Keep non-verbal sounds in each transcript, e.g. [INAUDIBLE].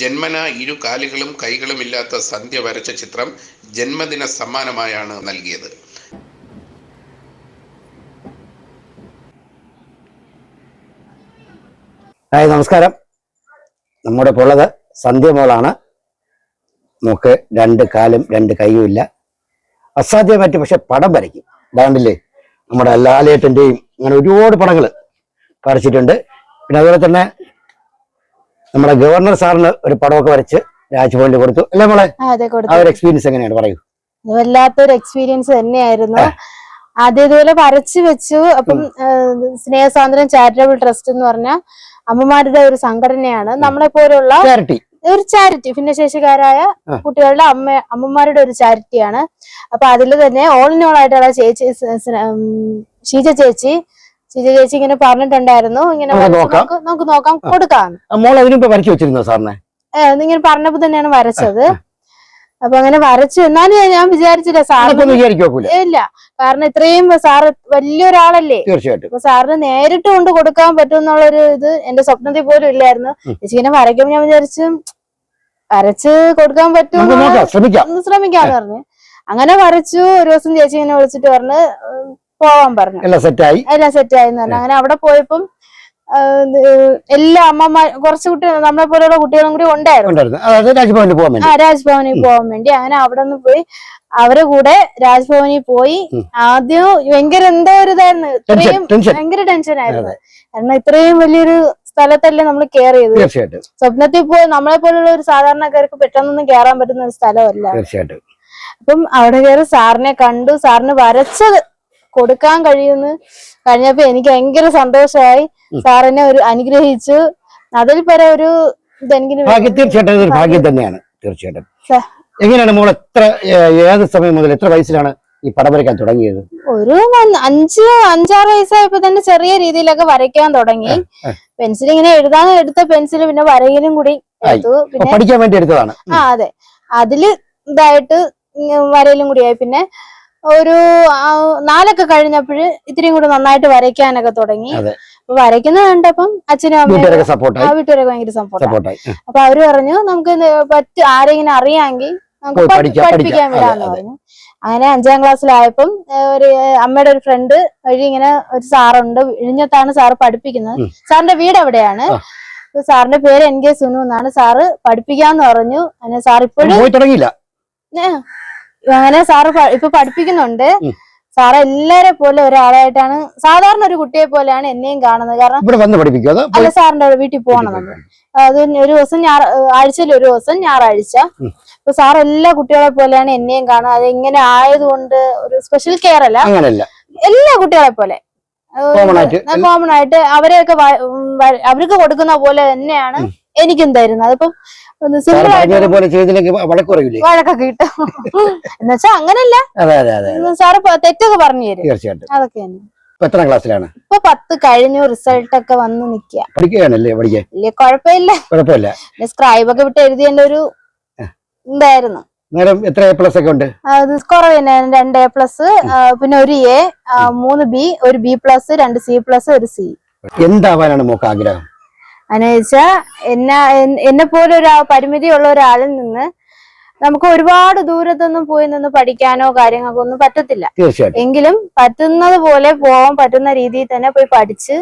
ജന്മന ഇരു കാലുകളും കൈകളും ഇല്ലാത്ത സന്ധ്യ വരച്ച ചിത്രം ജന്മദിന സമ്മാനമായാണ് നൽകിയത്. ഹായ് നമസ്കാരം. നമ്മുടെ ഉള്ളത് സന്ധ്യ മോളാണ്. നമുക്ക് രണ്ട് കാലും രണ്ട് കൈയും ഇല്ല. അസാധ്യമായിട്ട് പക്ഷെ പടം വരയ്ക്കും. ബാണ്ടില്ലേ നമ്മുടെ ലാലേട്ടന്റെയും അങ്ങനെ ഒരുപാട് പടങ്ങൾ വരച്ചിട്ടുണ്ട്. പിന്നെ അതുപോലെ തന്നെ നമ്മുടെ ഗവർണർ സാറിന് ഒരു പടമൊക്കെ വരച്ച് രാജ്ഭവനിൽ കൊടുത്തു. അല്ലേ മോളെ? ആ, ഒരു എക്സ്പീരിയൻസ് എങ്ങനെയാണ് പറയൂ. വല്ലാത്തൊരു എക്സ്പീരിയൻസ് തന്നെയായിരുന്നു. ആദ്യം ഇതുപോലെ വരച്ചു വെച്ചു. അപ്പം സ്നേഹസ്വാതന്ത്ര്യം ചാരിറ്റബിൾ ട്രസ്റ്റ് എന്ന് പറഞ്ഞ അമ്മമാരുടെ ഒരു സംഘടനയാണ്. നമ്മളെ പോലുള്ള ചാരിറ്റി ഒരു ചാരിറ്റി ഭിന്നശേഷിക്കാരായ കുട്ടികളുടെ അമ്മ അമ്മമാരുടെ ഒരു ചാരിറ്റിയാണ് അപ്പൊ അതിൽ തന്നെ ഓൾ ഇൻ ഓൾ ആയിട്ടുള്ള ചേച്ചി ഷീജ ചേച്ചി ഷീജ ചേച്ചി ഇങ്ങനെ പറഞ്ഞിട്ടുണ്ടായിരുന്നു. ഇങ്ങനെ നമുക്ക് നോക്കാം. കൊടുക്കാം. മോൾ വരച്ചു വെച്ചിരുന്നോ സാറിനെ? ഇങ്ങനെ പറഞ്ഞപ്പോ തന്നെയാണ് വരച്ചത്. അപ്പൊ അങ്ങനെ വരച്ചു. എന്നാലും ഞാൻ- വിചാരിച്ചില്ല സാറിന് ഇല്ല. കാരണം ഇത്രയും സാറ് വലിയൊരാളല്ലേ. തീർച്ചയായിട്ടും. അപ്പൊ സാറിന് നേരിട്ട് കൊണ്ട് കൊടുക്കാൻ പറ്റും എന്നുള്ളൊരു ഇത് എന്റെ സ്വപ്നത്തിൽ പോലും ഇല്ലായിരുന്നു. ചേച്ചി ഇങ്ങനെ വരയ്ക്കുമ്പോ ഞാൻ വിചാരിച്ചു വരച്ച് കൊടുക്കാൻ പറ്റും ശ്രമിക്കാം. ശ്രമിക്കാന്ന് പറഞ്ഞു. അങ്ങനെ വരച്ചു. ഒരു ദിവസം ചേച്ചി ഇങ്ങനെ വിളിച്ചിട്ട് പറഞ്ഞ് പോവാൻ പറഞ്ഞു. എല്ലാം സെറ്റായി എല്ലാം സെറ്റ് ആയെന്ന് പറഞ്ഞു. അങ്ങനെ അവിടെ പോയപ്പം എല്ലാ അമ്മമാർ കുറച്ച് കുട്ടികൾ നമ്മളെ പോലെയുള്ള കുട്ടികളും കൂടി ഉണ്ടായിരുന്നു. രാജ്ഭവനിൽ പോകാൻ വേണ്ടി. ആ രാജ്ഭവനിൽ പോകാൻ വേണ്ടി. അങ്ങനെ അവിടെ നിന്ന് പോയി അവരെ കൂടെ രാജ്ഭവനിൽ പോയി. ആദ്യം ഭയങ്കര എന്തോ ഒരു ഇതായിരുന്നു. ഇത്രയും ഭയങ്കര ടെൻഷൻ ആയിരുന്നു. കാരണം ഇത്രയും വലിയൊരു സ്ഥലത്തല്ലേ നമ്മൾ കെയർ ചെയ്ത് തീർച്ചയായിട്ടും. സ്വപ്നത്തിൽ പോയി നമ്മളെ പോലുള്ള ഒരു സാധാരണക്കാർക്ക് പെട്ടെന്നൊന്നും കയറാൻ പറ്റുന്ന ഒരു സ്ഥലമല്ല. തീർച്ചയായിട്ടും. അപ്പം അവിടെ കയറി സാറിനെ കണ്ടു. സാറിന് വരച്ചത് കൊടുക്കാൻ കഴിയുന്നു. കഴിഞ്ഞപ്പോ എനിക്ക് ഭയങ്കര സന്തോഷമായി. സാറിനെ ഒരു അനുഗ്രഹിച്ചു. അതിൽ പരം ഒരു തീർച്ചയായിട്ടും ഭാഗ്യം തന്നെയാണ്. തീർച്ചയായിട്ടും. എങ്ങനെയാണ് മോൾ എത്ര ഏത് സമയം മുതൽ എത്ര വയസ്സിലാണ് ഈ പടം വരയ്ക്കാൻ തുടങ്ങിയത്? ഒരു അഞ്ച് അഞ്ചാറ് വയസ്സായപ്പോ തന്നെ ചെറിയ രീതിയിലൊക്കെ വരയ്ക്കാൻ തുടങ്ങി. പെൻസിൽ ഇങ്ങനെ എഴുതാൻ എടുത്ത പെൻസിൽ പിന്നെ വരയിലും കൂടി പഠിക്കാൻ വേണ്ടി എടുത്തതാണ്. ആ അതെ. അതിൽ ഇതായിട്ട് വരയിലും കൂടിയായി പിന്നെ ഒരു നാലൊക്കെ കഴിഞ്ഞപ്പോഴ് ഇത്തിരിയും കൂടെ നന്നായിട്ട് വരയ്ക്കാനൊക്കെ തുടങ്ങി. വരയ്ക്കുന്ന വരയ്ക്കുന്നത് കണ്ടപ്പം അച്ഛനും അമ്മയും ആ വീട്ടുകാരൊക്കെ ഭയങ്കര സപ്പോർട്ട് സപ്പോർട്ടായി അപ്പൊ അവർ പറഞ്ഞു നമുക്ക് പറ്റ് ആരെങ്കിലും അറിയാമെങ്കിൽ നമുക്ക് പഠിപ്പിക്കാൻ. വിടാന്ന് പറഞ്ഞു. അങ്ങനെ അഞ്ചാം ക്ലാസ്സിലായപ്പം ഒരു അമ്മയുടെ ഒരു ഫ്രണ്ട് വഴി ഇങ്ങനെ ഒരു സാറുണ്ട് ഇഴിഞ്ഞത്താണ് സാറ് പഠിപ്പിക്കുന്നത്. സാറിന്റെ വീട് എവിടെയാണ്? സാറിന്റെ പേര് എൻ കെ സുനു എന്നാണ് സാറ് പഠിപ്പിക്കാന്ന് പറഞ്ഞു. അങ്ങനെ സാർ ഇപ്പോഴും തുടങ്ങിയില്ല. അങ്ങനെ സാറ് ഇപ്പൊ പഠിപ്പിക്കുന്നുണ്ട്. സാറ് എല്ലാരെ പോലെ ഒരാളായിട്ടാണ് സാധാരണ ഒരു കുട്ടിയെ പോലെയാണ് എന്നെയും കാണുന്നത്. കാരണം ഇവിടെ വന്ന് പഠിപ്പിക്കും? അല്ല സാറിന്റെ വീട്ടിൽ പോകണം നമ്മൾ അത് ഒരു ദിവസം ഞായർ ആഴ്ചയിൽ ഒരു ദിവസം ഞായറാഴ്ച. അപ്പൊ സാർ എല്ലാ കുട്ടികളെ പോലെയാണ് എന്നെയും കാണുന്നത്. അത് ഇങ്ങനെ ആയതുകൊണ്ട് ഒരു സ്പെഷ്യൽ കെയർ അല്ല. എല്ലാ കുട്ടികളെ പോലെ. കോമൺ ആയിട്ട് അവരെയൊക്കെ അവർക്ക് കൊടുക്കുന്ന പോലെ തന്നെയാണ്. എനിക്കും തരുന്നത് അതിപ്പം സിമ്പിൾ ആയിട്ട് പറഞ്ഞതുപോലെ ചെയ്തില്ലെങ്കിൽ വഴക്ക് പറയൂലേ? വഴക്കൊക്കെ കിട്ടും. [LAUGHS] എന്നുവെച്ചാ അങ്ങനല്ല. അതെ അതെ അതെ സാറ് തെറ്റൊക്കെ പറഞ്ഞു തരും. തീർച്ചയായിട്ടും. അതൊക്കെ തന്നെ. എത്രാം ക്ലാസ്സിലാണ്? ഇപ്പൊ പത്ത് കഴിഞ്ഞു റിസൾട്ട് ഒക്കെ വന്ന് നിക്കുക പഠിക്കുകയാണല്ലേ പഠിക്കാൻ? വലിയ കുഴപ്പമില്ല. കുഴപ്പമില്ല. സ്ക്രൈബ് ഒക്കെ വിട്ട് എഴുതിയതിന്റെ ഒരു ഇതായിരുന്നു. നേരം എത്ര എ പ്ലസ് ഒക്കെ ഉണ്ട്? അത് കുറവ് തന്നെ രണ്ട് എ പ്ലസ് പിന്നെ ഒരു എ മൂന്ന് ബി ഒരു ബി പ്ലസ് രണ്ട് സി പ്ലസ് ഒരു സി. എന്താവാനാണ് മോക്ക് ആഗ്രഹം? എന്ന് വെച്ചാ എന്നെ എന്നെ പോലെ ഒരു പരിമിതി ഉള്ള ഒരാളിൽ നിന്ന് നമുക്ക് ഒരുപാട് ദൂരത്തൊന്നും പോയി നിന്ന് പഠിക്കാനോ കാര്യങ്ങൾക്കോ ഒന്നും പറ്റത്തില്ല. എങ്കിലും പറ്റുന്നത് പോലെ പോവാൻ പറ്റുന്ന രീതിയിൽ തന്നെ പോയി പഠിച്ച്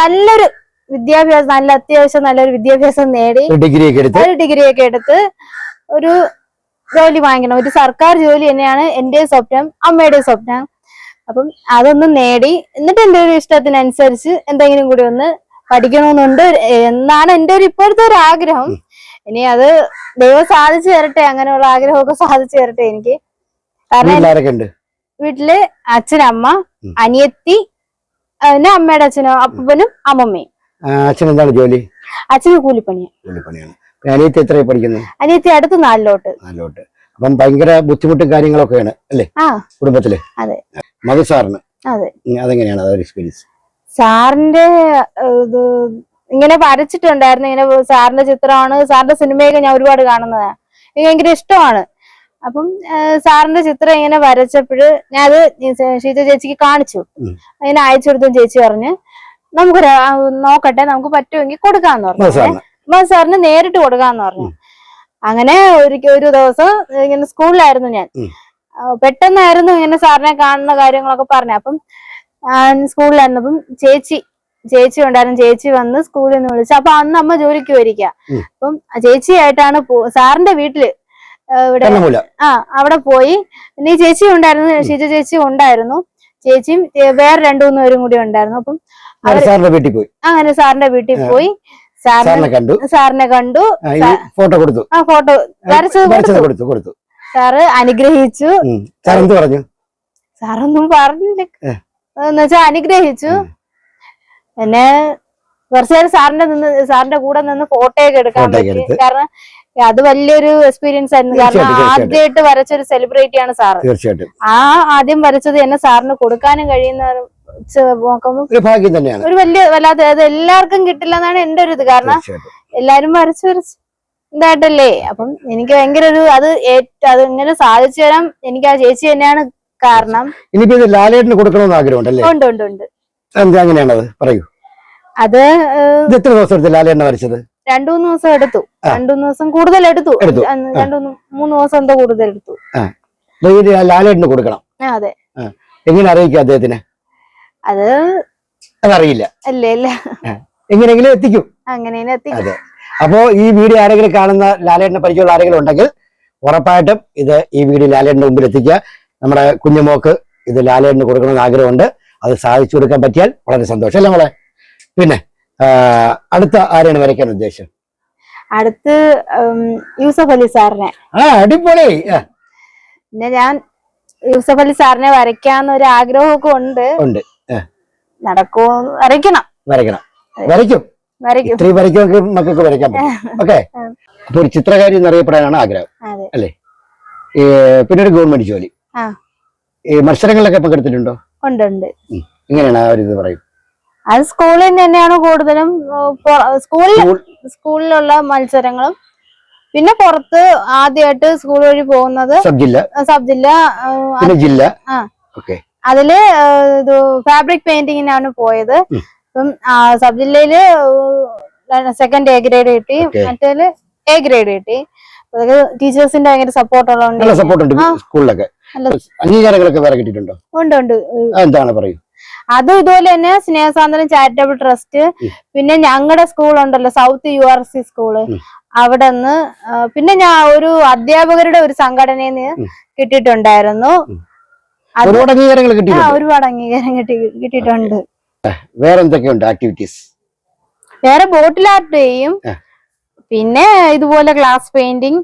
നല്ലൊരു വിദ്യാഭ്യാസം നല്ല അത്യാവശ്യം നല്ലൊരു വിദ്യാഭ്യാസം നേടി ഡിഗ്രി ഒക്കെ എടുത്ത് ഒരു ഡിഗ്രി ഒക്കെ എടുത്ത് ഒരു ജോലി വാങ്ങിക്കണം. ഒരു സർക്കാർ ജോലി തന്നെയാണ് എന്റെ സ്വപ്നം അമ്മയുടെ സ്വപ്നം. അപ്പം അതൊന്ന് നേടി എന്നിട്ട് എന്റെ ഒരു ഇഷ്ടത്തിനനുസരിച്ച് എന്തെങ്കിലും കൂടി ഒന്ന് പഠിക്കണമെന്നുണ്ട്. എന്നാണ് എന്റെ ഒരു ഇപ്പോഴത്തെ ഒരു ആഗ്രഹം. ഇനി അത് ദൈവം സാധിച്ചു തരട്ടെ അങ്ങനെയുള്ള ആഗ്രഹമൊക്കെ സാധിച്ചു തരട്ടെ എനിക്ക്. കാരണം വീട്ടിൽ അച്ഛനമ്മ അനിയത്തി പിന്നെ അമ്മയുടെ അച്ഛനും അപ്പനും അമ്മമ്മയും. അച്ഛൻ എന്താണ് ജോലി? അച്ഛന് കൂലിപ്പണിയാണ്. കൂലിപ്പണിയാണ് അനിയത്തി അനിയത്തി അടുത്ത് നാലിലോട്ട്. നാലിലോട്ട്. അപ്പം ഭയങ്കര ബുദ്ധിമുട്ടും കാര്യങ്ങളൊക്കെയാണ് അല്ലേ? കുടുംബത്തിൽ? അതെ. മധു സാറിന്. അതെ. അതെങ്ങനെയാണ്? അതൊരു എക്സ്പീരിയൻസ് സാറിന്റെ ഇത് ഇങ്ങനെ വരച്ചിട്ടുണ്ടായിരുന്നു. ഇങ്ങനെ സാറിന്റെ ചിത്രമാണ് സാറിന്റെ സിനിമയൊക്കെ ഞാൻ ഒരുപാട് കാണുന്നതാണ് എനിക്ക് ഭയങ്കര ഇഷ്ടമാണ്. അപ്പം സാറിന്റെ ചിത്രം ഇങ്ങനെ വരച്ചപ്പോഴ് ഞാൻ അത് ഷീജ ചേച്ചിക്ക് കാണിച്ചു. അങ്ങനെ അയച്ചു കൊടുത്തു ചേച്ചി പറഞ്ഞ് നമുക്ക് നോക്കട്ടെ നമുക്ക് പറ്റുമെങ്കിൽ കൊടുക്കാന്ന് പറഞ്ഞു. അപ്പൊ സാറിന് നേരിട്ട് കൊടുക്കാന്ന് പറഞ്ഞു. അങ്ങനെ ഒരിക്കൽ ഒരു ദിവസം ഇങ്ങനെ സ്കൂളിലായിരുന്നു ഞാൻ. പെട്ടെന്നായിരുന്നു ഇങ്ങനെ സാറിനെ കാണുന്ന കാര്യങ്ങളൊക്കെ പറഞ്ഞു അപ്പം ഞാൻ വന്നപ്പം ചേച്ചി ചേച്ചി ഉണ്ടായിരുന്നു. ചേച്ചി വന്ന് സ്കൂളിൽ നിന്ന് വിളിച്ചു. അപ്പൊ അന്ന് അമ്മ ജോലിക്ക് വരിക. അപ്പം ചേച്ചിയായിട്ടാണ് പോ- സാറിന്റെ വീട്ടിൽ ഇവിടെ ആ അവിടെ പോയി. പിന്നെ ചേച്ചി ഉണ്ടായിരുന്നു ഷിജ ചേച്ചി ഉണ്ടായിരുന്നു. ചേച്ചിയും വേറെ രണ്ടു മൂന്ന് പേരും കൂടി ഉണ്ടായിരുന്നു. അപ്പം സാറിന്റെ വീട്ടിൽ പോയി. അങ്ങനെ സാറിന്റെ വീട്ടിൽ പോയി. സാറിനെ കണ്ടു. സാറിനെ കണ്ടു. ഫോട്ടോ കൊടുത്തു. ആ ഫോട്ടോ വരച്ചത് കൊടുത്തു. കൊടുത്തു സാറ് അനുഗ്രഹിച്ചു. സാർ എന്ത് പറഞ്ഞു? സാറൊന്നും പറഞ്ഞില്ല. എന്ന് വെച്ചാൽ അനുഗ്രഹിച്ചു. എന്നെ കുറച്ചു നേരം സാറിന്റെ നിന്ന് സാറിന്റെ കൂടെ നിന്ന് ഫോട്ടോയൊക്കെ എടുക്കാൻ പറ്റി. കാരണം അത് വലിയൊരു എക്സ്പീരിയൻസ് ആയിരുന്നു. കാരണം. ആദ്യമായിട്ട് വരച്ച ഒരു സെലിബ്രിറ്റി ആണ് സാറ്. തീർച്ചയായിട്ടും. ആ ആദ്യം വരച്ചത് എന്നെ സാറിന് കൊടുക്കാനും കഴിയുന്ന ഒരു ഭാഗ്യം തന്നെയാണ്. ഒരു വലിയ വല്ലാത്ത അത് എല്ലാവർക്കും കിട്ടില്ല എന്നാണ് എന്റെ ഒരു ഇത്. കാരണം എല്ലാരും വരച്ചു വരച്ച് ഇതായിട്ടല്ലേ? അപ്പം എനിക്ക് ഭയങ്കര ഒരു അത് അത് ഇങ്ങനെ സാധിച്ചു തരാൻ എനിക്ക് ആ ചേച്ചി തന്നെയാണ് കാരണം ഇനിയിപ്പോ ഇത് ലാലേട്ടന് കൊടുക്കണമെന്ന് ആഗ്രഹമുണ്ടല്ലേ? ഉണ്ട് ഉണ്ട് ഉണ്ട്. എന്താ അങ്ങനെയാണത്? പറയൂ. അത് ഇത് എത്ര ദിവസം എടുത്തു ലാലേട്ടനെ വരച്ചത്? രണ്ടു മൂന്ന് ദിവസം എടുത്തു. ആ. രണ്ടു മൂന്ന് ദിവസം കൂടുതൽ എടുത്തു. എടുത്തു. രണ്ടു മൂന്ന് ദിവസം എന്തോ കൂടുതൽ എടുത്തു. ലാലേട്ടിന് കൊടുക്കണം. ആ, അതെ. എങ്ങനെ അറിയിക്കും അദ്ദേഹത്തിന്? അത് അതറിയില്ല. അല്ലേ അല്ല എങ്ങനെയെങ്കിലും എത്തിക്കും. അങ്ങനെ എത്തി. അതെ. അപ്പോ ഈ വീഡിയോ ആരെങ്കിലും കാണുന്ന ലാലേട്ടനെ പരിചയമുള്ള ആരെങ്കിലും ഉണ്ടെങ്കിൽ ഉറപ്പായിട്ടും ഇത് ഈ വീഡിയോ ലാലേട്ടന്റെ മുമ്പിൽ എത്തിക്കുക. നമ്മുടെ കുഞ്ഞുമോക്ക് ഇത് ലാലേട്ടന് കൊടുക്കണമെന്ന് ആഗ്രഹമുണ്ട്. അത് സാധിച്ചു കൊടുക്കാൻ പറ്റിയാൽ വളരെ സന്തോഷം അല്ലേ മോളെ? പിന്നെ അടുത്ത ആരെയാണ് വരയ്ക്കാൻ ഉദ്ദേശം? അടുത്ത് യൂസഫ് അലി സാറിനെ. ആ അടിപൊളി. പിന്നെ ഞാൻ യൂസഫ് അലി സാറിനെ വരയ്ക്കാന്നൊരു ആഗ്രഹമൊക്കെ ഉണ്ട്. ഉണ്ട്. നടക്കൂ വരയ്ക്കണം വരയ്ക്കണം. വരയ്ക്കും. വരയ്ക്കും. ഇത്രയും വരയ്ക്കുമെങ്കിൽ മക്കൾക്ക് വരയ്ക്കാൻ പറ്റും. [LAUGHS] ഓക്കെ. അപ്പൊ ഒരു ചിത്രകാരി എന്നറിയപ്പെടാനാണ് ആഗ്രഹം അല്ലേ? പിന്നെ ഒരു ഗവൺമെന്റ് ജോലി. ഈ മത്സരങ്ങളിലൊക്കെ പങ്കെടുത്തിട്ടുണ്ടോ? ഉണ്ട് ഉണ്ട്. എങ്ങനെയാണ് ആ ഒരു ഇത് പറയും? അത് സ്കൂളിൽ തന്നെയാണ് കൂടുതലും സ്കൂളിൽ സ്കൂളിലുള്ള മത്സരങ്ങളും. പിന്നെ പുറത്ത് ആദ്യമായിട്ട് സ്കൂൾ വഴി പോകുന്നത് സബ് ജില്ല? സബ് ജില്ല അതിൽ ഇത് ഫാബ്രിക് പെയിന്റിങ്ങിനാണ് പോയത്. ഇപ്പം അപ്പം സബ് ജില്ലയിൽ സെക്കൻഡ് എ ഗ്രേഡ് കിട്ടി. മറ്റേൽ എ ഗ്രേഡ് കിട്ടി. അതൊക്കെ ടീച്ചേഴ്സിന്റെ ഭയങ്കര സപ്പോർട്ട് ഉള്ളതുകൊണ്ട് സപ്പോർട്ട് ഉണ്ട്. സ്കൂളിലൊക്കെ. അംഗീകാരങ്ങളൊക്കെ വേറെ കിട്ടിയിട്ടുണ്ടോ? ഉണ്ട് ഉണ്ട്. എന്താണ് പറയൂ? അതും ഇതുപോലെ തന്നെ സ്നേഹസാന്ദ്രം ചാരിറ്റബിൾ ട്രസ്റ്റ് പിന്നെ ഞങ്ങളുടെ സ്കൂൾ ഉണ്ടല്ലോ south U R C school അവിടെ നിന്ന് പിന്നെ ഞാൻ ഒരു അധ്യാപകരുടെ ഒരു സംഘടനയിൽ നിന്ന്. കിട്ടിയിട്ടുണ്ടായിരുന്നു. ഒരുപാട് അംഗീകാരങ്ങൾ കിട്ടി ഒരുപാട് അംഗീകാരം കിട്ടി കിട്ടിയിട്ടുണ്ട്. വേറെ എന്തൊക്കെയുണ്ട് ആക്ടിവിറ്റീസ് വേറെ ബോട്ടിൽ ആർട്ട് ചെയ്യും. പിന്നെ ഇതുപോലെ ഗ്ലാസ് പെയിന്റിങ്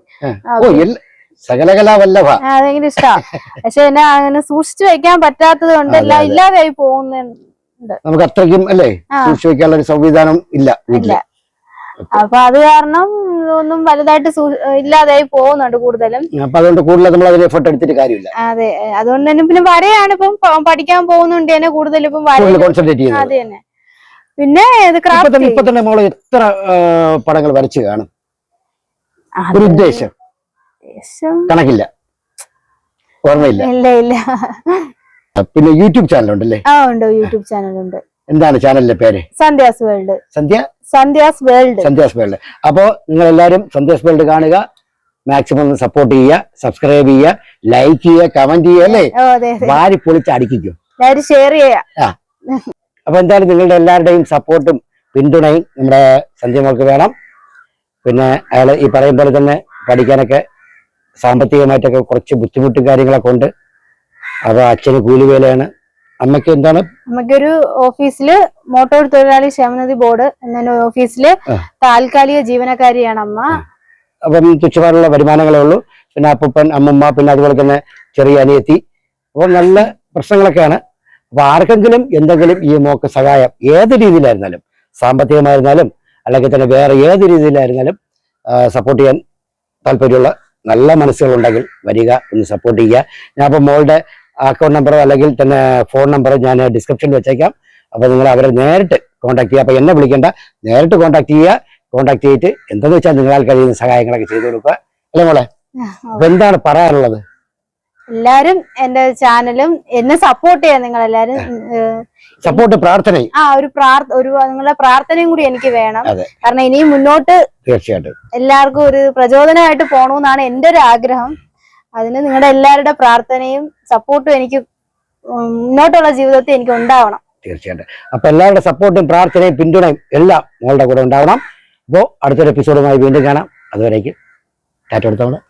ഓ എല്ലാ സകലകലാ വല്ലഭ അതെങ്കിലും ഇഷ്ടമാണ് പക്ഷെ എന്നെ അങ്ങനെ സൂക്ഷിച്ചു വെക്കാൻ പറ്റാത്തത് കൊണ്ട് അതെ, എല്ലാം ഇല്ലാതായി പോകുന്നുണ്ട്. നമുക്ക് അത്രയ്ക്കും അല്ലേ. സൂക്ഷിച്ചു വെക്കാനുള്ള ഒരു സംവിധാനം ഇല്ല വീട്ടിൽ. അപ്പൊ അത് കാരണം ഒന്നും വലുതായിട്ട് ഇല്ലാതായി പോകുന്നുണ്ട് കൂടുതലും. അപ്പൊ അതുകൊണ്ട് കൂടുതൽ നമ്മൾ അതിന് എഫർട്ട് എടുത്തിട്ട് കാര്യമില്ല. അതെ. അതുകൊണ്ട് തന്നെ പിന്നെ വരയാണ് ഇപ്പം പഠിക്കാൻ പോകുന്നുണ്ട് തന്നെ കൂടുതൽ ഇപ്പം കോൺസെൻട്രേറ്റ് ചെയ്യുന്നത്. തന്നെ. പിന്നെ ഇപ്പൊ തന്നെ നമ്മൾ എത്ര പടങ്ങൾ വരച്ചു കാണും? ഒരു ഉദ്ദേശം. കണക്കില്ല. ഓർമ്മയില്ല. ഇല്ല ഇല്ല. പിന്നെ യൂട്യൂബ് ചാനൽ ഉണ്ടല്ലേ ആ ഉണ്ട്. യൂട്യൂബ് ചാനൽ ഉണ്ട് എന്താണ് ചാനലിന്റെ പേര്? Sandhya's world. Sandhya? Sandhya's world. Sandhya's world. അപ്പോ നിങ്ങൾ എല്ലാവരും സന്ധ്യാസ് വേൾഡ് കാണുക. മാക്സിമം സപ്പോർട്ട് ചെയ്യുക സബ്സ്ക്രൈബ് ചെയ്യുക ലൈക്ക് ചെയ്യുക കമന്റ് ചെയ്യുക അല്ലേ? വാരി പൊളിച്ച് അടിക്കും ഷെയർ ചെയ്യുക. അപ്പൊ എന്തായാലും നിങ്ങളുടെ എല്ലാവരുടെയും സപ്പോർട്ടും പിന്തുണയും നമ്മുടെ സന്ധ്യമോൾക്ക് വേണം. പിന്നെ അയാൾ ഈ പറയും പോലെ തന്നെ പഠിക്കാനൊക്കെ സാമ്പത്തികമായിട്ടൊക്കെ കുറച്ച് ബുദ്ധിമുട്ടും കാര്യങ്ങളൊക്കെ ഉണ്ട്. അപ്പൊ അച്ഛന് കൂലിവേലയാണ്. അമ്മയ്ക്ക് എന്താണ്? നമുക്കൊരു ഓഫീസിൽ മോട്ടോർ തൊഴിലാളി ക്ഷേമനിധി ബോർഡ് എന്ന ഓഫീസിൽ താൽക്കാലിക ജീവനക്കാരിയാണ് അമ്മ. അപ്പം തുച്ഛമായിട്ടുള്ള വരുമാനങ്ങളേ ഉള്ളൂ. പിന്നെ അപ്പൂപ്പൻ അമ്മമ്മ പിന്നെ അതുപോലെ തന്നെ ചെറിയ അനിയത്തി. അപ്പോൾ നല്ല പ്രശ്നങ്ങളൊക്കെയാണ്. അപ്പൊ ആർക്കെങ്കിലും എന്തെങ്കിലും ഈ മോക്ക് സഹായം ഏത് രീതിയിലായിരുന്നാലും സാമ്പത്തികമായിരുന്നാലും അല്ലെങ്കിൽ തന്നെ വേറെ ഏത് രീതിയിലായിരുന്നാലും സപ്പോർട്ട് ചെയ്യാൻ താല്പര്യമുള്ള നല്ല മനസ്സുകളുണ്ടെങ്കിൽ വരിക ഒന്ന് സപ്പോർട്ട് ചെയ്യുക. ഞാൻ അപ്പോൾ മോളുടെ അക്കൗണ്ട് നമ്പറോ അല്ലെങ്കിൽ തന്നെ ഫോൺ നമ്പറോ ഞാൻ ഡിസ്ക്രിപ്ഷനിൽ വെച്ചേക്കാം. അപ്പോൾ നിങ്ങൾ അവരെ നേരിട്ട് കോൺടാക്ട് ചെയ്യുക. അപ്പോൾ എന്നെ വിളിക്കേണ്ട നേരിട്ട് കോൺടാക്ട് ചെയ്യുക. കോൺടാക്ട് ചെയ്തിട്ട് എന്തെന്ന് വെച്ചാൽ നിങ്ങളാൽ കഴിയുന്ന സഹായങ്ങളൊക്കെ ചെയ്തു കൊടുക്കുക. അല്ലേ മോളെ? എന്താണ് പറയാനുള്ളത്? എല്ലാരും എന്റെ ചാനലും എന്നെ സപ്പോർട്ട് ചെയ്യാൻ നിങ്ങൾ എല്ലാരും സപ്പോർട്ട് പ്രാർത്ഥന ആ ഒരു പ്രാർത്ഥ ഒരു നിങ്ങളുടെ പ്രാർത്ഥനയും കൂടി എനിക്ക് വേണം. കാരണം ഇനിയും മുന്നോട്ട് തീർച്ചയായിട്ടും. എല്ലാവർക്കും ഒരു പ്രചോദനമായിട്ട് പോകണമെന്നാണ് എന്റെ ഒരു ആഗ്രഹം. അതിന് നിങ്ങളുടെ എല്ലാവരുടെ പ്രാർത്ഥനയും സപ്പോർട്ടും എനിക്ക് മുന്നോട്ടുള്ള ജീവിതത്തിൽ എനിക്ക് ഉണ്ടാവണം. തീർച്ചയായിട്ടും. അപ്പൊ എല്ലാവരുടെ സപ്പോർട്ടും പ്രാർത്ഥനയും പിന്തുണയും എല്ലാം നിങ്ങളുടെ കൂടെ ഉണ്ടാവണം. അപ്പോൾ അടുത്തൊരു എപ്പിസോഡുമായി വീണ്ടും കാണാം. അതുവരേക്കും ടാറ്റ എടുത്തോളൂ.